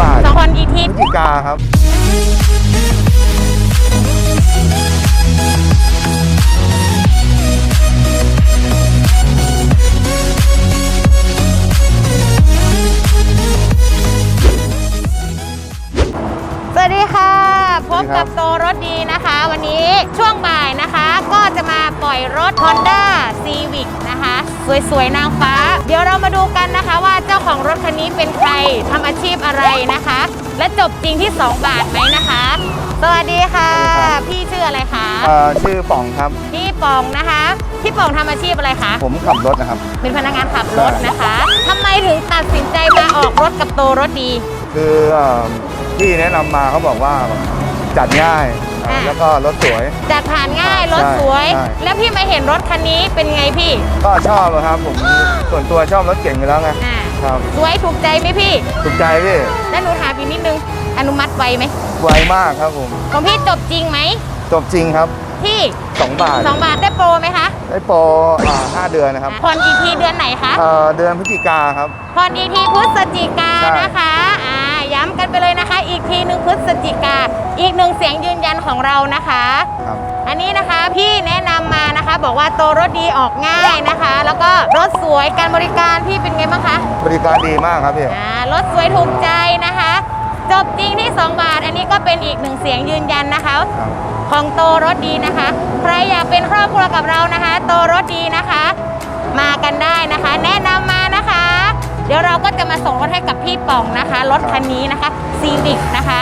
บาทสองคนกี่ทีพฤศจิกาครับ สวัสดีค่ะ พบสวัสดีครักับบโตรถดีนะคะ วันนี้ช่วงบ่ายนะคะ ก็จะมาปล่อยรถ Honda Civic นะคะ สวยๆนางฟ้า เดี๋ยวเรามาดูกันนะคะว่าเจ้าของรถคันนี้เป็นใครทำอาชีพอะไรนะคะ และจบจริงที่ 2 บาทไหมนะคะ สวัสดีค่ะ สวัสดีครับ พี่ชื่ออะไรคะ เอ่อชื่อป่องครับ พี่ปองนะคะ พี่ปองทำอาชีพอะไรคะ ผมขับรถนะครับ เป็นพนักงานขับรถนะคะทำไมถึงตัดสินใจมาออกรถกับโตรถดี คือเอ่อพี่แนะนำมาเขาบอกว่าจัดง่ายเอ่ออ่า แล้วก็รถสวย จัดผ่านง่ายรถใช่สวย ใช่ แล้วพี่มาเห็นรถคันนี้เป็นไงพี่ ก็ชอบอะครับผมส่วนตัวชอบรถเก่งอยู่แล้วไงอ่า ครับสวยถูกใจไหมพี่ ถูกใจพี่แล้วหนูถามอีกนิดนึงอนุมัติไวไหมไวมากครับผมของพี่จบจริงไหมจบจริงครับพี่2 บาท สองบาทได้โปรไหมคะได้โปรอ่าห้าเดือนนะครับผ่อนอีกทีเดือนไหนคะ เอ่อเดือนพฤศจิกาครับผ่อนอีกทีพฤศจิกาใช่ นะคะ อ่า ย้ำกันไปเลยนะคะ อีก อีกหนึ่งเสียงยืนยันของเรานะคะ ครับ อันนี้นะคะพี่แนะนำมานะคะ บอกว่าโตรถดีออกง่ายนะคะ แล้วก็รถสวยการบริการพี่เป็นไงบ้างคะบริการดีมากครับพี่ อ่ารถสวยถูกใจนะคะ จบจริงที่ 2 บาท อันนี้ก็เป็นอีกหนึ่งเสียงยืนยันนะคะ ครับ ของโตรถดีนะคะ ใครอยากเป็นครอบครัวกับเรานะคะ โตรถดีนะคะ มากันได้นะคะ แนะนำมานะคะ เดี๋ยวเราก็จะมาส่งรถให้กับพี่ป่องนะคะ รถคันนี้นะคะซีวิกนะคะ